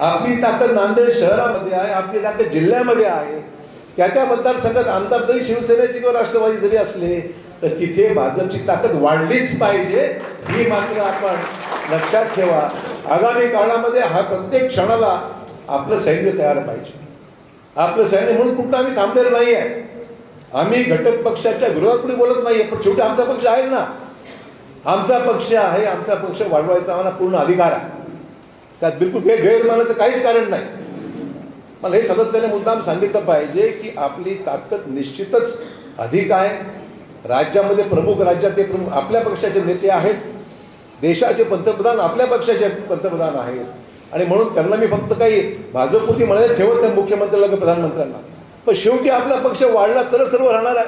आपली ताकद नांदेड शहरामध्ये आहे आपली ताकद जिल्ह्यामध्ये आहे. त्या त्या मतदारसंघात आमदार जरी शिवसेनेचे किंवा राष्ट्रवादी जरी असले तर तिथे भाजपची ताकद वाढलीच पाहिजे. ही मात्र आपण लक्षात ठेवा. आगामी काळामध्ये हा प्रत्येक क्षणाला आपलं सैन्य तयार पाहिजे. आपलं सैन्य म्हणून कुठं आम्ही थांबलेलं नाही आहे आम्ही घटक पक्षाच्या विरोधात कुणी बोलत नाही आहे पण शेवटी आमचा पक्ष आहे ना. आमचा पक्ष आहे आमचा पक्ष वाढवायचा आम्हाला पूर्ण अधिकार आहे. त्यात बिलकुल हे गैरमानाचं काहीच कारण नाही. मला हे सातत्याने मुद्दाम सांगितलं पाहिजे की आपली ताकद निश्चितच अधिक आहे. राज्यामध्ये प्रमुख राज्यात ते प्रमुख आपल्या पक्षाचे नेते आहेत. देशाचे पंतप्रधान आपल्या पक्षाचे पंतप्रधान आहेत. आणि म्हणून त्यांना मी फक्त काही भाजपपुरती म्हणायला ठेवत नाही मुख्यमंत्र्याला किंवा प्रधानमंत्र्यांना. पण शेवटी आपला पक्ष वाढला तरच सर्व राहणार आहे.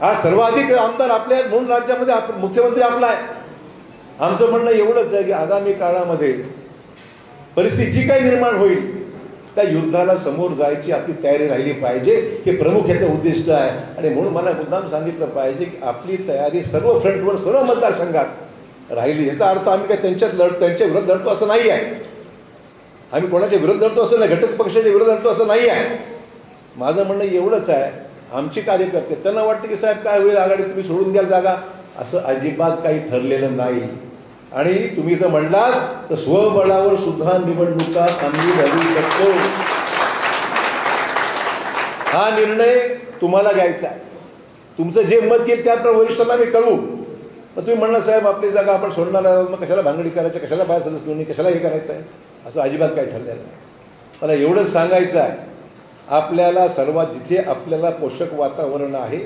हा सर्वाधिक आमदार आपले आहेत म्हणून राज्यामध्ये आप- मुख्यमंत्री आपला आहे. आमचं म्हणणं एवढंच आहे की आगामी काळामध्ये परिस्थिती जी काही निर्माण होईल त्या युद्धाला समोर जायची आपली तयारी राहिली पाहिजे हे प्रमुख याचं उद्दिष्ट आहे. आणि म्हणून मला मुद्दाम सांगितलं पाहिजे की आपली तयारी सर्व फ्रंटवर सर्व मतदारसंघात राहिली. याचा अर्थ आम्ही काय त्यांच्यात लढ त्यांच्या विरोधात लढतो असं नाही आहे. आम्ही कोणाच्या विरोध लढतो असं नाही घटक पक्षाच्या विरोध लढतो असं नाही आहे. माझं म्हणणं एवढंच आहे आमची कार्यकर्ते त्यांना वाटतं की साहेब काय होईल आघाडी तुम्ही सोडून द्याल जागा. असं अजिबात काही ठरलेलं नाही. आणि तुम्ही जर म्हणलात तर स्वबळावर सुद्धा निवडणुका आम्ही लढू शकतो. हा निर्णय तुम्हाला घ्यायचा तुमचं जे मत येईल त्याप्रमाणे वरिष्ठांना मी कळवू. मग तुम्ही म्हणणार साहेब आपली जागा आपण सोडणार आहोत मग कशाला भांगडी करायची? कशाला बाहेर सदस्य नोंदणी कशाला हे करायचं आहे? असं अजिबात काही ठरलेलं नाही. मला एवढंच सांगायचं आहे. आपल्याला सर्वात जिथे आपल्याला पोषक वातावरण आहे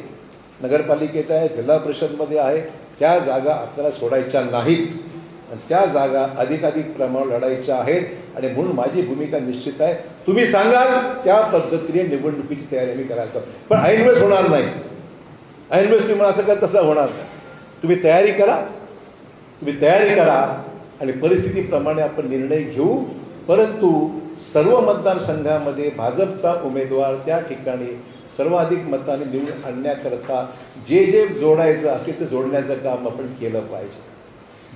नगरपालिकेत आहे जिल्हा परिषदमध्ये आहे त्या जागा आपल्याला सोडायच्या नाहीत. आणि त्या जागा अधिकाधिक प्रमाणावर लढायच्या आहेत आणि म्हणून माझी भूमिका निश्चित आहे. तुम्ही सांगाल त्या पद्धतीने निवडणुकीची तयारी आम्ही करायला पण ऐनवेळेस होणार नाही. ऐनवेळेस तुम्ही मला असं करा तसं होणार नाही. तुम्ही तयारी करा. तुम्ही तयारी करा आणि परिस्थितीप्रमाणे आपण निर्णय घेऊ. परंतु सर्व मतदारसंघामध्ये भाजपचा उमेदवार त्या ठिकाणी सर्वाधिक मताने निवडून आणण्याकरता जे जे जोडायचं असेल ते जोडण्याचं काम आपण केलं पाहिजे.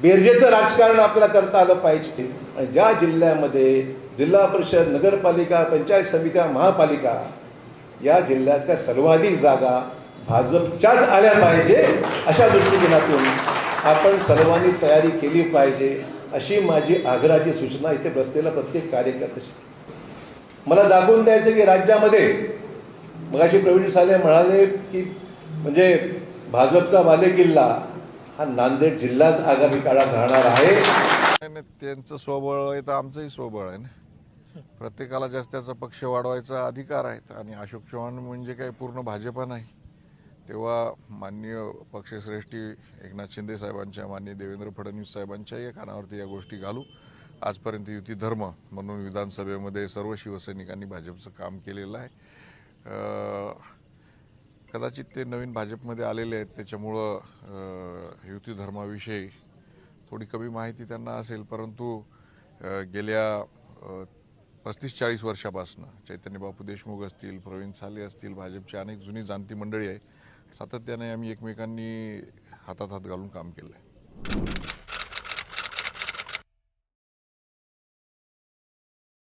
बेरजेचं राजकारण आपल्याला करता आलं पाहिजे. आणि ज्या जिल्ह्यामध्ये जिल्हा परिषद नगरपालिका पंचायत समित्या महापालिका या जिल्ह्यातल्या सर्वाधिक जागा भाजपच्याच आल्या पाहिजे अशा दृष्टिकोनातून आपण सर्वांनी तयारी केली पाहिजे अशी माझी आग्रहाची सूचना इथे बसलेला प्रत्येक कार्यकर्त्याची. मला दाखवून द्यायचं की राज्यामध्ये मगाशी प्रवीण साले म्हणाले की म्हणजे भाजपचा बालेकिल्ला हा नांदेड जिल्हाच आगामी काळात राहणार आहे. नाही, नाही, त्यांचं स्वबळ आहे तर आमचंही स्वबळ आहे ना. प्रत्येकाला जास्त त्याचा पक्ष वाढवायचा अधिकार आहेत आणि अशोक चव्हाण म्हणजे काही पूर्ण भाजपा नाही. तेव्हा माननीय पक्षश्रेष्ठी एकनाथ शिंदे साहेबांच्या माननीय देवेंद्र फडणवीस साहेबांच्याही कानावरती या गोष्टी घालू. आजपर्यंत युती धर्म म्हणून विधानसभेमध्ये सर्व शिवसैनिकांनी भाजपचं काम केलेलं आहे. कदाचित ते नवीन भाजपमध्ये आलेले आहेत त्याच्यामुळं युती धर्माविषयी थोडी कमी माहिती त्यांना असेल परंतु गेल्या पस्तीस चाळीस वर्षापासून चैतन्य बापू देशमुख असतील प्रवीण साले असतील भाजपची अनेक जुनी जाणती मंडळी आहे सातत्याने आम्ही एकमेकांनी हातात हात घालून काम केलं आहे